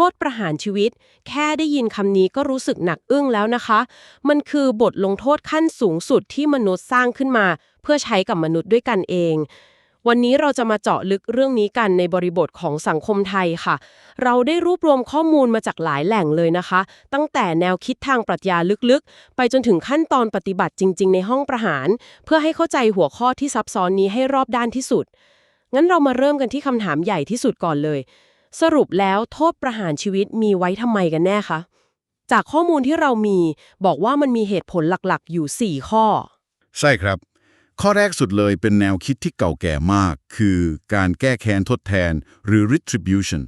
โทษประหารชีวิต แค่ได้ยินคำนี้ก็รู้สึกหนักอึ้งแล้วนะคะ มันคือบทลงโทษขั้นสูงสุดที่มนุษย์สร้างขึ้นมา เพื่อใช้กับมนุษย์ด้วยกันเอง วันนี้เราจะมาเจาะลึกเรื่องนี้กันในบริบทของสังคมไทยค่ะ เราได้รวบรวมข้อมูลมาจากหลายแหล่งเลยนะคะ ตั้งแต่แนวคิดทางปรัชญาลึกๆ ไปจนถึงขั้นตอนปฏิบัติจริง ๆ ในห้องประหาร เพื่อให้เข้าใจหัวข้อที่ซับซ้อนนี้ให้รอบด้านที่สุดงั้นเรามาเริ่มกันที่คำถามใหญ่ที่สุดก่อนเลย สรุปแล้วโทษประหารชีวิตมีไว้ทำไมกันแน่คะ จากข้อมูลที่เรามีบอกว่ามันมีเหตุผลหลักๆ อยู่ 4 ข้อ ใช่ครับ ข้อแรกสุดเลยเป็นแนวคิดที่เก่าแก่มาก คือการแก้แค้นทดแทนหรือ retribution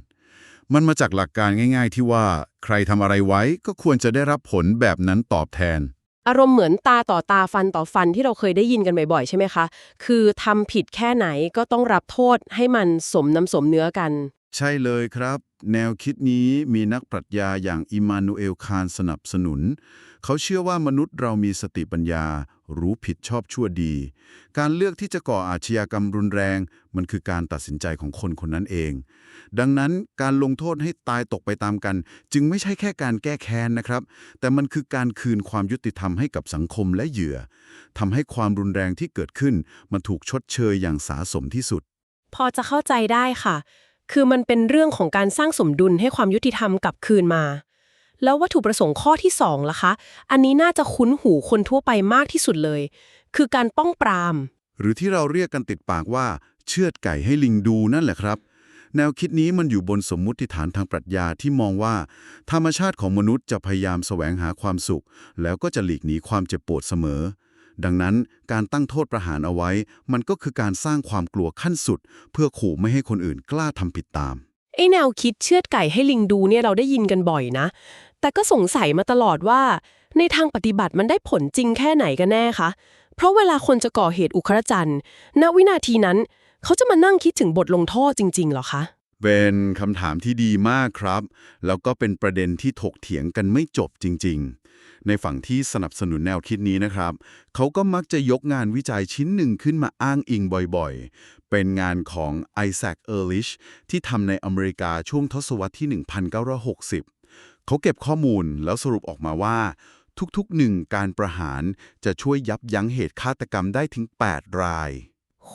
มันมาจากหลักการง่าย ๆ ที่ว่าใครทำอะไรไว้ก็ควรจะได้รับผลแบบนั้นตอบแทน อารมณ์เหมือนตาต่อตาฟันต่อฟันที่เราเคยได้ยินกันบ่อยๆ ใช่ไหมคะ คือทำผิดแค่ไหนก็ต้องรับโทษให้มันสมน้ำสมเนื้อกัน ใช่เลยครับ แนวคิดนี้มีนักปรัชญาอย่างอิมานูเอลคานสนับสนุน เขาเชื่อว่ามนุษย์เรามีสติปัญญา รู้ผิดชอบชั่วดี การเลือกที่จะก่ออาชญากรรมรุนแรง มันคือการตัดสินใจของคนคนนั้นเอง ดังนั้นการลงโทษให้ตายตกไปตามกัน จึงไม่ใช่แค่การแก้แค้นนะครับ แต่มันคือการคืนความยุติธรรมให้กับสังคมและเหยื่อทำให้ความรุนแรงที่เกิดขึ้น มันถูกชดเชยอย่างสาสมที่สุด พอจะเข้าใจได้ค่ะ คือมันเป็นเรื่องของการสร้างสมดุลให้ความยุติธรรมกลับคืนมา แล้ววัตถุประสงค์ข้อที่สองล่ะคะ อันนี้น่าจะคุ้นหูคนทั่วไปมากที่สุดเลย คือการป้องปราม หรือที่เราเรียกกันติดปากว่า เชือดไก่ให้ลิงดูนั่นแหละครับ แนวคิดนี้มันอยู่บนสมมุติฐานทางปรัชญาที่มองว่า ธรรมชาติของมนุษย์จะพยายามแสวงหาความสุข แล้วก็จะหลีกหนีความเจ็บปวดเสมอ ดังนั้นการตั้งโทษประหารเอาไว้ มันก็คือการสร้างความกลัวขั้นสุด เพื่อขู่ไม่ให้คนอื่นกล้าทำผิดตาม ไอ้แนวคิดเชือดไก่ให้ลิงดูเนี่ยเราได้ยินกันบ่อยนะ แต่ก็สงสัยมาตลอดว่า ในทางปฏิบัติมันได้ผลจริงแค่ไหนกันแน่คะ เพราะเวลาคนจะก่อเหตุอุครจันทร์ณวินาทีนั้น เขาจะมานั่งคิดถึงบทลงโทษจริงๆเหรอคะเป็นคำถามที่ดีมากครับ แล้วก็เป็นประเด็นที่ถกเถียงกันไม่จบจริง ๆ ในฝั่งที่สนับสนุนแนวคิดนี้นะครับ เขาก็มักจะยกงานวิจัยชิ้นหนึ่งขึ้นมาอ้างอิงบ่อยๆ เป็นงานของไอแซคเออร์ลิชที่ทำในอเมริกาช่วงทศวรรษที่ 1960 เขาเก็บข้อมูลแล้วสรุปออกมาว่า ทุกๆหนึ่งการประหารจะช่วยยับยั้งเหตุฆาตกรรมได้ถึง 8 ราย โห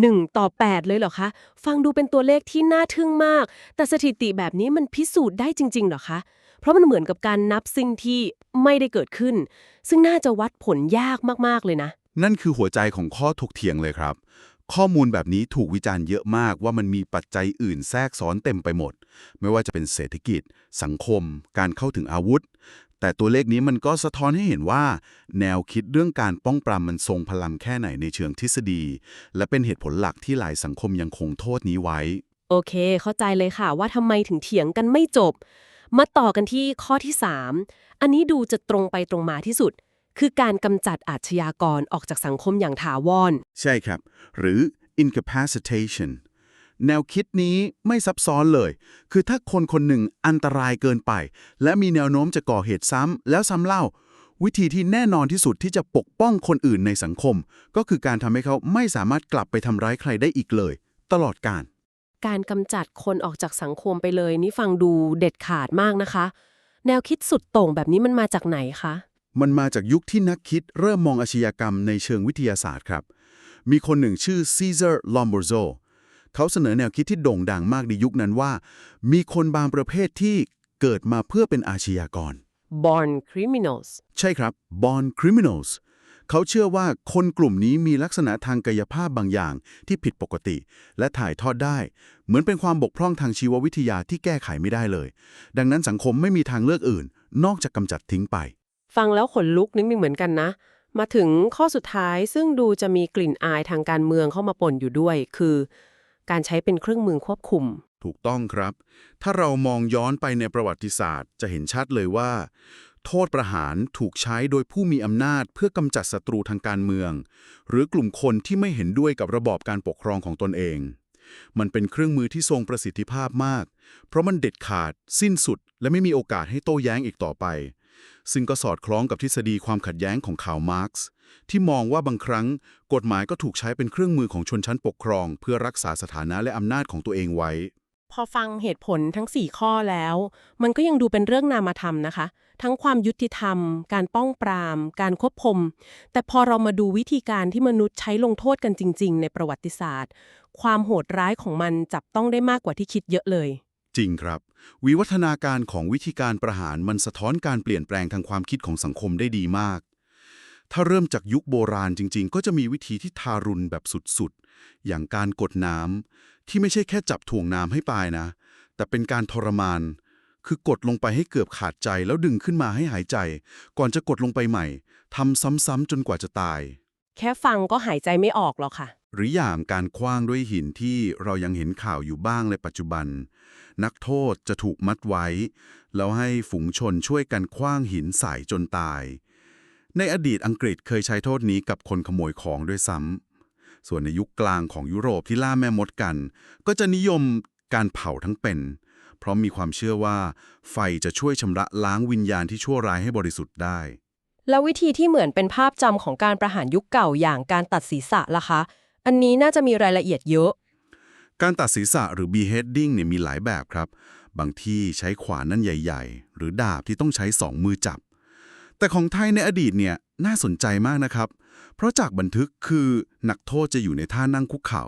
หนึ่งต่อ 8 เลยเหรอคะ ฟังดูเป็นตัวเลขที่น่าทึ่งมาก แต่สถิติแบบนี้มันพิสูจน์ได้จริงๆเหรอคะ เพราะมันเหมือนกับการนับสิ่งที่ไม่ได้เกิดขึ้น ซึ่งน่าจะวัดผลยากมากๆเลยนะ นั่นคือหัวใจของข้อถกเถียงเลยครับ ข้อมูลแบบนี้ถูกวิจารณ์เยอะมากว่ามันมีปัจจัยอื่นแทรกซ้อนเต็มไปหมด ไม่ว่าจะเป็นเศรษฐกิจ สังคม การเข้าถึงอาวุธ แต่ตัวเลขนี้มันก็สะท้อนให้เห็นว่า แนวคิดเรื่องการป้องปรามมันทรงพลังแค่ไหนในเชิงทฤษฎี และเป็นเหตุผลหลักที่หลายสังคมยังคงโทษนี้ไว้ โอเค เข้าใจเลยค่ะว่าทำไมถึงเถียงกันไม่จบ มาต่อกันที่ข้อที่ 3 อันนี้ดูจะตรงไปตรงมาที่สุด คือการกำจัดอาชญากรออกจากสังคมอย่างถาวร ใช่ครับ หรือ incapacitation แนวคิดนี้ไม่ซับซ้อนเลย คือถ้าคนคนหนึ่งอันตรายเกินไป และมีแนวโน้มจะก่อเหตุซ้ำแล้วซ้ำเล่า วิธีที่แน่นอนที่สุดที่จะปกป้องคนอื่นในสังคม ก็คือการทำให้เขาไม่สามารถกลับไปทำร้ายใครได้อีกเลย ตลอดการ การกำจัดคนออกจากสังคมไปเลย นี่ฟังดูเด็ดขาดมากนะคะ แนวคิดสุดโต่งแบบนี้มันมาจากไหนคะ มันมาจากยุคที่นักคิดเริ่มมองอาชญากรรมในเชิงวิทยาศาสตร์ครับ มีคนหนึ่งชื่อซีเซอร์ลอมโบโซ เขาเสนอแนวคิดที่โด่งดังมากในยุคนั้นว่า มีคนบางประเภทที่เกิดมาเพื่อเป็นอาชญากร born criminals ใช่ครับ born criminals เขาเชื่อว่าคนกลุ่มนี้มีลักษณะทางกายภาพบางอย่างที่ผิดปกติ และถ่ายทอดได้ เหมือนเป็นความบกพร่องทางชีววิทยาที่แก้ไขไม่ได้เลย ดังนั้นสังคมไม่มีทางเลือกอื่น นอกจากกำจัดทิ้งไป ฟังแล้วขนลุกนึกไม่เหมือนกันนะ มาถึงข้อสุดท้ายซึ่งดูจะมีกลิ่นอายทางการเมืองเข้ามาปนอยู่ด้วย คือ การใช้เป็นเครื่องมือควบคุม ถูกต้องครับ ถ้าเรามองย้อนไปในประวัติศาสตร์ จะเห็นชัดเลยว่า โทษประหารถูกใช้โดยผู้มีอำนาจเพื่อกำจัดศัตรูทางการเมือง หรือกลุ่มคนที่ไม่เห็นด้วยกับระบอบการปกครองของตนเอง มันเป็นเครื่องมือที่ทรงประสิทธิภาพมาก เพราะมันเด็ดขาด สิ้นสุด และไม่มีโอกาสให้โต้แย้งอีกต่อไป ซึ่งก็สอดคล้องกับทฤษฎีความขัดแย้งของข่าวมาร์กซ์ที่มองว่าบางครั้งกฎหมายก็ถูกใช้เป็นเครื่องมือของชนชั้นปกครอง เพื่อรักษาสถานะและอำนาจของตัวเองไว้ พอฟังเหตุผลทั้ง 4 ข้อแล้ว มันก็ยังดูเป็นเรื่องนามธรรมนะคะ ทั้งความยุติธรรม การป้องปราม การควบคุมแต่พอเรามาดูวิธีการที่มนุษย์ใช้ลงโทษกันจริง ๆ ในประวัติศาสตร์ ความโหดร้ายของมันจับต้องได้มากกว่าที่คิดเยอะเลย จริงครับ วิวัฒนาการของวิธีการประหารมันสะท้อนการเปลี่ยนแปลงทางความคิดของสังคมได้ดีมาก ถ้าเริ่มจากยุคโบราณจริง ๆ ก็จะมีวิธีที่ทารุณแบบสุดๆ อย่างการกดน้ำที่ไม่ใช่แค่จับถ่วงน้ำให้ตายนะ แต่เป็นการทรมาน คือกดลงไปให้เกือบขาดใจแล้วดึงขึ้นมาให้หายใจ ก่อนจะกดลงไปใหม่ทำซ้ำๆจนกว่าจะตาย แค่ฟังก็หายใจไม่ออกหรอกค่ะ หรืออย่างการคว้างด้วยหินที่เรายังเห็นข่าวอยู่บ้างในปัจจุบัน นักโทษจะถูกมัดไว้ แล้วให้ฝูงชนช่วยกันคว้างหินใส่จนตาย ในอดีตอังกฤษเคยใช้โทษนี้กับคนขโมยของด้วยซ้ำส่วนในยุคกลางของยุโรปที่ล่าแม่มดกัน ก็จะนิยมการเผาทั้งเป็น เพราะมีความเชื่อว่า ไฟจะช่วยชำระล้างวิญญาณที่ชั่วร้ายให้บริสุทธิ์ได้ แล้ววิธีที่เหมือนเป็นภาพจำของการประหารยุคเก่าอย่างการตัดศีรษะล่ะคะ อันนี้น่าจะมีรายละเอียดเยอะ การตัดศีรษะหรือ beheading เนี่ยมีหลายแบบครับ บางที่ใช้ขวานนั่นใหญ่ ๆ หรือดาบที่ต้องใช้สองมือจับ แต่ของไทยในอดีตเนี่ยน่าสนใจมากนะครับ เพราะจากบันทึกคือนักโทษจะอยู่ในท่านั่งคุกเข่า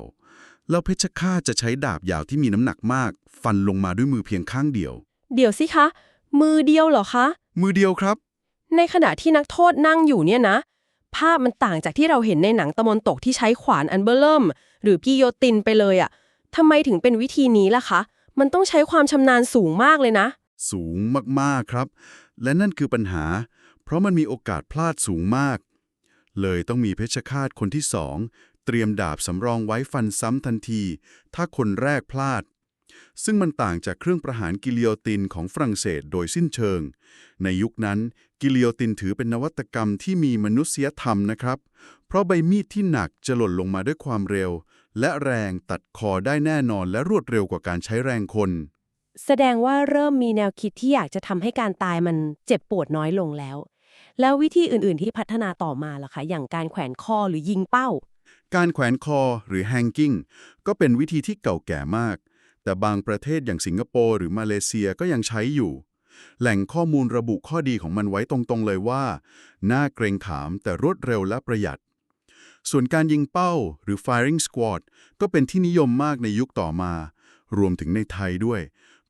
แล้วเพชฌฆาตจะใช้ดาบยาวที่มีน้ำหนักมาก ฟันลงมาด้วยมือเพียงข้างเดียว เดี๋ยวสิคะ มือเดียวเหรอคะ มือเดียวครับ ในขณะที่นักโทษนั่งอยู่เนี่ยนะ ภาพมันต่างจากที่เราเห็นในหนังตะมนตกที่ใช้ขวานอันเบอร์เริ่ม หรือกิโยตินไปเลยอะทำไมถึงเป็นวิธีนี้ล่ะคะ มันต้องใช้ความชำนาญสูงมากเลยนะ สูงมากๆครับ และนั่นคือปัญหา เพราะมันมีโอกาสพลาดสูงมาก เลยต้องมีเพชฌฆาตคนที่สองเตรียมดาบสำรองไว้ฟันซ้ำทันที ถ้าคนแรกพลาด ซึ่งมันต่างจากเครื่องประหารกิลิโอตินของฝรั่งเศสโดยสิ้นเชิง ในยุคนั้นกิลิโอตินถือเป็นนวัตกรรมที่มีมนุษยธรรมนะครับ เพราะใบมีดที่หนักจะหล่นลงมาด้วยความเร็ว และแรงตัดคอได้แน่นอนและรวดเร็วกว่าการใช้แรงคน แสดงว่าเริ่มมีแนวคิดที่อยากจะทำให้การตายมันเจ็บปวดน้อยลงแล้ว แล้ววิธีอื่นๆที่พัฒนาต่อมาล่ะคะอย่างการแขวนคอหรือยิงเป้าการแขวนคอหรือ hanging ก็เป็นวิธีที่เก่าแก่มาก แต่บางประเทศอย่างสิงคโปร์หรือมาเลเซียก็ยังใช้อยู่ แหล่งข้อมูลระบุข้อดีของมันไว้ตรงๆเลยว่า น่าเกรงขามแต่รวดเร็วและประหยัด ส่วนการยิงเป้าหรือ firing squad ก็เป็นที่นิยมมากในยุคต่อมา รวมถึงในไทยด้วย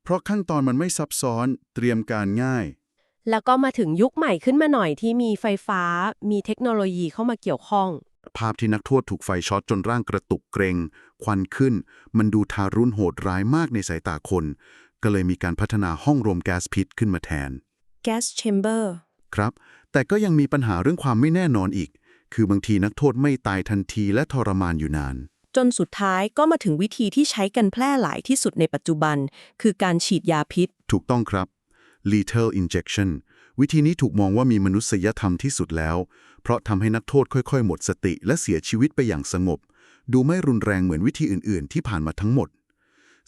เพราะขั้นตอนมันไม่ซับซ้อนเตรียมการง่าย แล้วก็มาถึงยุคใหม่ขึ้นมาหน่อยที่มีไฟฟ้า มีเทคโนโลยีเข้ามาเกี่ยวข้อง ภาพที่นักโทษถูกไฟช็อตจนร่างกระตุกเกรง ควันขึ้น มันดูทารุณโหดร้ายมากในสายตาคน ก็เลยมีการพัฒนาห้องรวมแก๊สพิษขึ้นมาแทน gas chamber ครับ แต่ก็ยังมีปัญหาเรื่องความไม่แน่นอนอีก คือบางทีนักโทษไม่ตายทันทีและทรมานอยู่นาน จนสุดท้ายก็มาถึงวิธีที่ใช้กันแพร่หลายที่สุดในปัจจุบัน คือการฉีดยาพิษ ถูกต้องครับ lethal injection วิธีนี้ถูกมองว่ามีมนุษยธรรมที่สุดแล้ว เพราะทำให้นักโทษค่อยๆ หมดสติและเสียชีวิตไปอย่างสงบ ดูไม่รุนแรงเหมือนวิธีอื่น ๆ ที่ผ่านมาทั้งหมด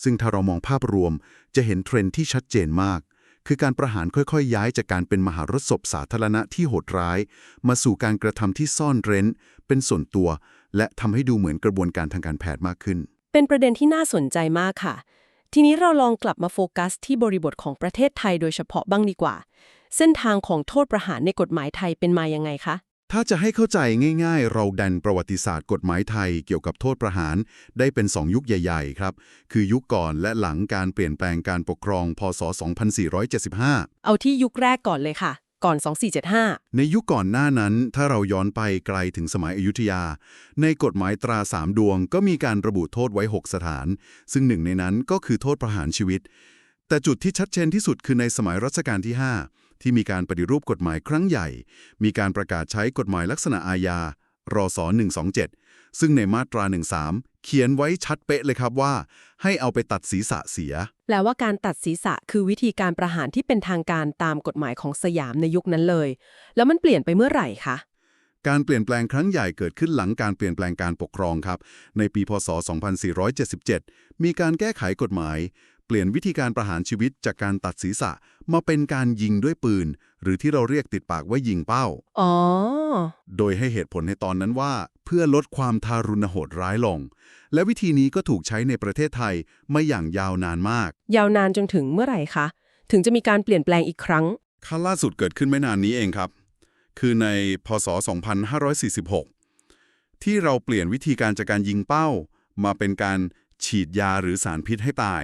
ซึ่งถ้าเรามองภาพรวมจะเห็นเทรนด์ที่ชัดเจนมาก คือการประหารค่อยๆ ย้ายจากการเป็นมหารสพสาธารณะที่โหดร้าย มาสู่การกระทำที่ซ่อนเร้น เป็นส่วนตัว และทำให้ดูเหมือนกระบวนการทางการแพทย์มากขึ้น เป็นประเด็นที่น่าสนใจมากค่ะ ทีนี้เราลองกลับมาโฟกัสที่บริบทของประเทศไทยโดยเฉพาะบ้างดีกว่า เส้นทางของโทษประหารในกฎหมายไทยเป็นมายังไงคะ ถ้าจะให้เข้าใจง่าย ๆ เราดันประวัติศาสตร์กฎหมายไทยเกี่ยวกับโทษประหาร ได้เป็น 2 ยุคใหญ่ ๆ ครับ คือยุคก่อนและหลังการเปลี่ยนแปลงการปกครอง พศ 2475 เอาที่ยุคแรกก่อนเลยค่ะ ก่อน 2475 ในยุคก่อนหน้านั้น ถ้าเราย้อนไปไกลถึงสมัยอยุธยา ในกฎหมายตราสามดวง ก็มีการระบุโทษไว้ 6 สถาน ซึ่งหนึ่งในนั้นก็คือโทษประหารชีวิต แต่จุดที่ชัดเจนที่สุดคือในสมัยรัชกาลที่ 5 ที่มีการปฏิรูปกฎหมายครั้งใหญ่ มีการประกาศใช้กฎหมายลักษณะอาญา รศ127 ซึ่งในมาตรา 13 เขียนไว้ชัดเป๊ะเลยครับว่า ให้เอาไปตัดศีรษะเสีย แปลว่าการตัดศีรษะคือวิธีการประหารที่เป็นทางการตามกฎหมายของสยามในยุคนั้นเลย แล้วมันเปลี่ยนไปเมื่อไหร่คะ การเปลี่ยนแปลงครั้งใหญ่เกิดขึ้นหลังการเปลี่ยนแปลงการปกครองครับ ในปีพศ 2477 มีการแก้ไขกฎหมาย เปลี่ยนวิธีการประหารชีวิตจากการตัดศีรษะมาเป็นการยิงด้วยปืน หรือที่เราเรียกติดปากว่ายิงเป้า อ๋อ โดยให้เหตุผลในตอนนั้นว่า เพื่อลดความทารุณโหดร้ายลง และวิธีนี้ก็ถูกใช้ในประเทศไทยมาอย่างยาวนานมาก ยาวนานจนถึงเมื่อไหร่คะ ถึงจะมีการเปลี่ยนแปลงอีกครั้งขั้นล่าสุดเกิดขึ้นไม่นานนี้เองครับ คือในพศ 2546 ที่เราเปลี่ยนวิธีการจากการยิงเป้า มาเป็นการฉีดยาหรือสารพิษให้ตาย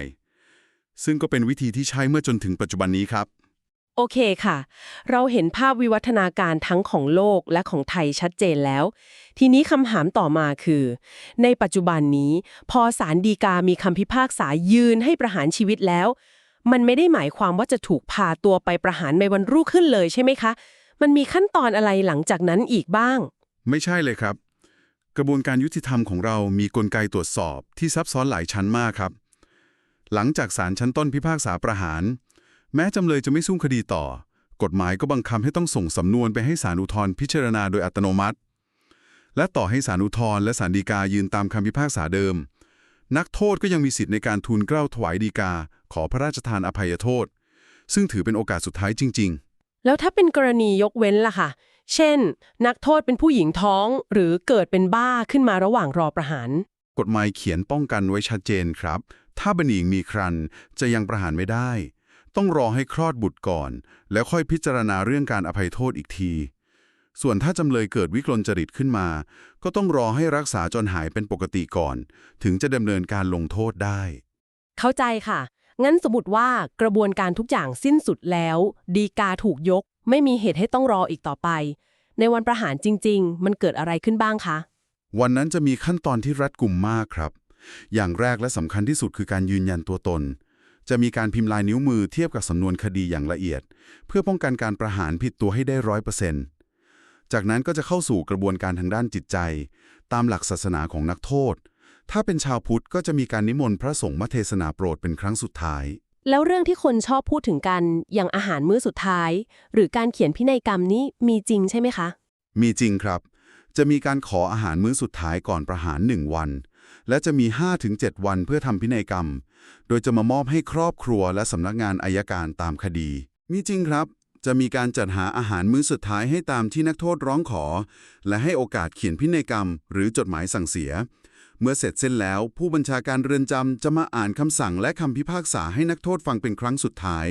ซึ่งก็เป็นวิธีที่ใช้เมื่อจนถึงปัจจุบันนี้ครับ โอเคค่ะ เราเห็นภาพวิวัฒนาการทั้งของโลกและของไทยชัดเจนแล้ว ทีนี้คำถามต่อมาคือ ในปัจจุบันนี้ พอศาลฎีกามีคำพิพากษายืนให้ประหารชีวิตแล้ว มันไม่ได้หมายความว่าจะถูกพาตัวไปประหารในวันรุ่งขึ้นเลยใช่ไหมคะ มันมีขั้นตอนอะไรหลังจากนั้นอีกบ้าง ไม่ใช่เลยครับ กระบวนการยุติธรรมของเรามีกลไกตรวจสอบที่ซับซ้อนหลายชั้นมากครับ หลังจากศาลชั้นต้นพิพากษาประหาร แม้จำเลยจะไม่สู้คดีต่อ กฎหมายก็บังคับให้ต้องส่งสำนวนไปให้ศาลอุทธรณ์พิจารณาโดยอัตโนมัติ และต่อให้ศาลอุทธรณ์และศาลฎีกายืนตามคำพิพากษาเดิม นักโทษก็ยังมีสิทธิ์ในการทูลเกล้าถวายฎีกา ขอพระราชทานอภัยโทษ ซึ่งถือเป็นโอกาสสุดท้ายจริง ๆ แล้วถ้าเป็นกรณียกเว้นล่ะค่ะ เช่น นักโทษเป็นผู้หญิงท้องหรือเกิดเป็นบ้าขึ้นมาระหว่างรอประหารกฎหมายเขียนป้องกันไว้ชัดเจนครับ ถ้าเป็นหญิงมีครรภ์จะยังประหารไม่ได้ ต้องรอให้คลอดบุตรก่อน แล้วค่อยพิจารณาเรื่องการอภัยโทษอีกที ส่วนถ้าจำเลยเกิดวิกลจริตขึ้นมา ก็ต้องรอให้รักษาจนหายเป็นปกติก่อน ถึงจะดำเนินการลงโทษได้ เข้าใจค่ะ งั้นสมมติว่ากระบวนการทุกอย่างสิ้นสุดแล้ว ดีกาถูกยก ไม่มีเหตุให้ต้องรออีกต่อไป ในวันประหารจริง ๆ มันเกิดอะไรขึ้นบ้างคะ วันนั้นจะมีขั้นตอนที่รัดกุมมากครับ อย่างแรกและสำคัญที่สุดคือการยืนยันตัวตน จะมีการพิมพ์ลายนิ้วมือเทียบกับสำนวนคดีอย่างละเอียด เพื่อป้องกันการประหารผิดตัวให้ได้ร้อยเปอร์เซ็นต์จากนั้นก็จะเข้าสู่กระบวนการทางด้านจิตใจ ตามหลักศาสนาของนักโทษ ถ้าเป็นชาวพุทธก็จะมีการนิมนต์พระสงฆ์มาเทศนาโปรดเป็นครั้งสุดท้าย แล้วเรื่องที่คนชอบพูดถึงกันอย่างอาหารมื้อสุดท้าย หรือการเขียนพินัยกรรมนี้มีจริงใช่ไหมคะ มีจริงครับ จะมีการขออาหารมื้อสุดท้ายก่อนประหาร1วัน และจะมี 5-7 วันเพื่อทำพินัยกรรม โดยจะมามอบให้ครอบครัวและสำนักงานอายการตามคดี มีจริงครับ จะมีการจัดหาอาหารมื้อสุดท้ายให้ตามที่นักโทษร้องขอ และให้โอกาสเขียนพินัยกรรม หรือจดหมายสั่งเสีย เมื่อเสร็จสิ้นแล้ว ผู้บัญชาการเรือนจำจะมาอ่านคำสั่งและคำพิพากษาให้นักโทษฟังเป็นครั้งสุดท้าย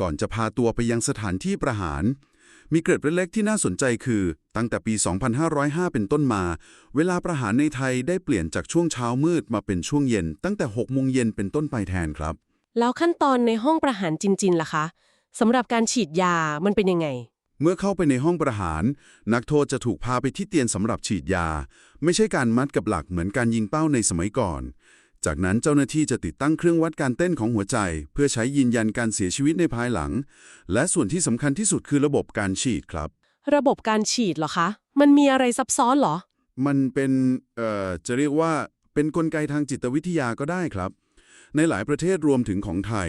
ก่อนจะพาตัวไปยังสถานที่ประหาร มีเกร็ดเล็กๆที่น่าสนใจคือ ตั้งแต่ปี 2505 เป็นต้นมา เวลาประหารในไทยได้เปลี่ยนจากช่วงเช้ามืดมาเป็นช่วงเย็น ตั้งแต่6โมงเย็นเป็นต้นไปแทนครับ แล้วขั้นตอนในห้องประหารจริงๆล่ะคะสำหรับการฉีดยามันเป็นยังไง เมื่อเข้าไปในห้องประหาร นักโทษจะถูกพาไปที่เตียงสำหรับฉีดยา ไม่ใช่การมัดกับหลักเหมือนการยิงเป้าในสมัยก่อน จากนั้นเจ้าหน้าที่จะติดตั้งเครื่องวัดการเต้นของหัวใจ เพื่อใช้ยืนยันการเสียชีวิตในภายหลัง และส่วนที่สำคัญที่สุดคือระบบการฉีดครับ ระบบการฉีดเหรอคะ มันมีอะไรซับซ้อนเหรอ มันเป็นเอ่อจะเรียกว่าเป็นนกลไกทางจิตวิทยาก็ได้ครับ ในหลายประเทศรวมถึงของไทย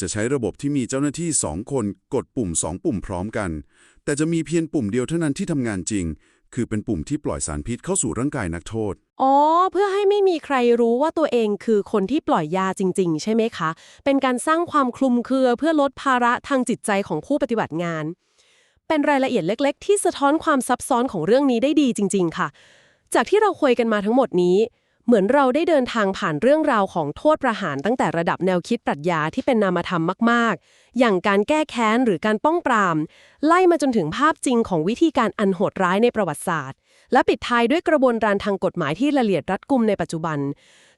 จะใช้ระบบที่มีเจ้าหน้าที่ 2 คน กดปุ่ม 2 ปุ่มพร้อมกัน แต่จะมีเพียงปุ่มเดียวเท่านั้นที่ทำงานจริง คือเป็นปุ่มที่ปล่อยสารพิษเข้าสู่ร่างกายนักโทษ อ๋อ เพื่อให้ไม่มีใครรู้ว่าตัวเองคือคนที่ปล่อยยาจริง ๆ ใช่ไหมคะ เป็นการสร้างความคลุมเครือเพื่อลดภาระทางจิตใจของผู้ปฏิบัติงาน เป็นรายละเอียดเล็ก ๆ ที่สะท้อนความซับซ้อนของเรื่องนี้ได้ดีจริง ๆ ค่ะ จากที่เราคุยกันมาทั้งหมดนี้ เหมือนเราได้เดินทางผ่านเรื่องราวของโทษประหารตั้งแต่ระดับแนวคิดปรัชญาที่เป็นนามธรรมมาก ๆ อย่างการแก้แค้นหรือการป้องปราม ไล่มาจนถึงภาพจริงของวิธีการอันโหดร้ายในประวัติศาสตร์ และปิดท้ายด้วยกระบวนการทางกฎหมายที่ละเอียดรัดกุมในปัจจุบัน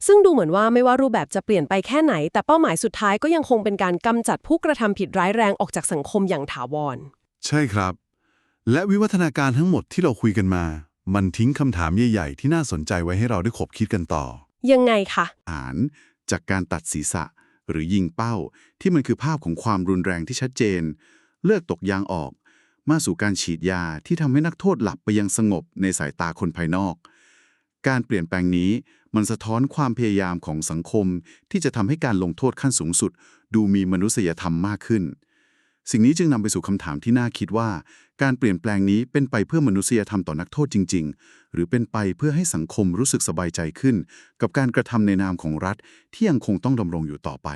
ซึ่งดูเหมือนว่าไม่ว่ารูปแบบจะเปลี่ยนไปแค่ไหน แต่เป้าหมายสุดท้ายก็ยังคงเป็นการกำจัดผู้กระทำผิดร้ายแรงออกจากสังคมอย่างถาวร ใช่ครับ และวิวัฒนาการทั้งหมดที่เราคุยกันมา มันทิ้งคำถามใหญ่ๆ ที่น่าสนใจไว้ให้เราได้ขบคิดกันต่อ ยังไงคะ อานจากการตัดศีรษะ หรือยิงเป้า ที่มันคือภาพของความรุนแรงที่ชัดเจน เลือดตกยางออก มาสู่การฉีดยาที่ทำให้นักโทษหลับไปอยังสงบในสายตาคนภายนอก การเปลี่ยนแปลงนี้มันสะท้อนความพยายามของสังคม ที่จะทำให้การลงโทษขั้นสูงสุด ดูมีมนุษยธรรมมากขึ้น สิ่งนี้จึงนำไปสู่คำถามที่น่าคิดว่า การเปลี่ยนแปลงนี้เป็นไปเพื่อมนุษยธรรมต่อนักโทษจริง ๆ หรือเป็นไปเพื่อให้สังคมรู้สึกสบายใจขึ้น กับการกระทำในนามของรัฐที่ยังคงต้องดำรงอยู่ต่อไป